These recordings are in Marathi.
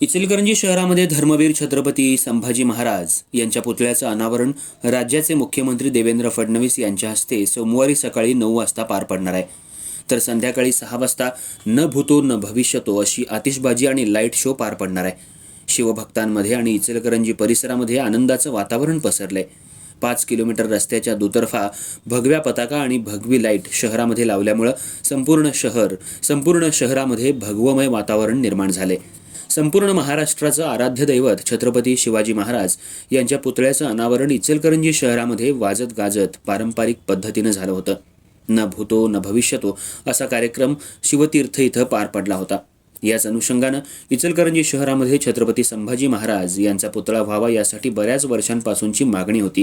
इचलकरंजी शहरामध्ये धर्मवीर छत्रपती संभाजी महाराज यांच्या पुतळ्याचं अनावरण राज्याचे मुख्यमंत्री देवेंद्र फडणवीस यांच्या हस्ते सोमवारी सकाळी नऊ वाजता पार पडणार आहे. तर संध्याकाळी सहा वाजता न भूतो न भविष्यतो अशी आतिषबाजी आणि लाइट शो पार पडणार आहे. शिवभक्तांमध्ये आणि इचलकरंजी परिसरामध्ये आनंदाचं वातावरण पसरलंय. पाच किलोमीटर रस्त्याच्या दुतर्फा भगव्या पताका आणि भगवी लाइट शहरामध्ये लावल्यामुळं संपूर्ण शहर संपूर्ण शहरामध्ये भगवमय वातावरण निर्माण झाले संपूर्ण महाराष्ट्राचं आराध्य दैवत छत्रपती शिवाजी महाराज यांच्या पुतळ्याचं अनावरण इचलकरंजी शहरामध्ये वाजत गाजत पारंपरिक पद्धतीनं झालं होतं. न भूतो न भविष्यतो असा कार्यक्रम शिवतीर्थ इथं पार पडला होता. याच अनुषंगानं इचलकरंजी शहरामध्ये छत्रपती संभाजी महाराज यांचा पुतळा व्हावा यासाठी बऱ्याच वर्षांपासूनची मागणी होती.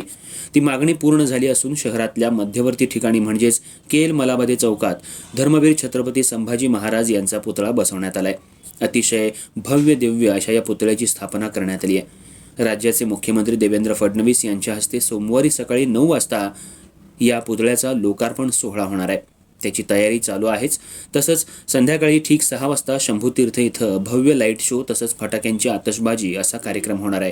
ती मागणी पूर्ण झाली असून शहरातल्या मध्यवर्ती ठिकाणी म्हणजेच केल मलाबादे चौकात धर्मवीर छत्रपती संभाजी महाराज यांचा पुतळा बसवण्यात आलाय. अतिशय भव्य दिव्य अशा या पुतळ्याची स्थापना करण्यात आली आहे. राज्याचे मुख्यमंत्री देवेंद्र फडणवीस यांच्या हस्ते सोमवारी सकाळी नऊ वाजता या पुतळ्याचा लोकार्पण सोहळा होणार आहे. त्याची तयारी चालू आहेच. तसंच संध्याकाळी ठीक सहा वाजता शंभूतीर्थ इथं भव्य लाइट शो तसंच फटाक्यांची आतषबाजी असा कार्यक्रम होणार आहे.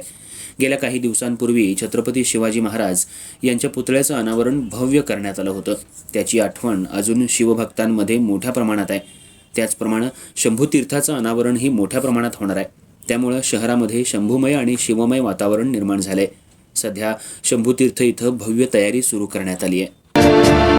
गेल्या काही दिवसांपूर्वी छत्रपती शिवाजी महाराज यांच्या पुतळ्याचं अनावरण भव्य करण्यात आलं होतं. त्याची आठवण अजून शिवभक्तांमध्ये मोठ्या प्रमाणात आहे. त्याचप्रमाणे शंभूतीर्थाचं अनावरणही मोठ्या प्रमाणात होणार आहे. त्यामुळं शहरामध्ये शंभूमय आणि शिवमय वातावरण निर्माण झालंय. सध्या शंभूतीर्थ इथं भव्य तयारी सुरू करण्यात आली आहे.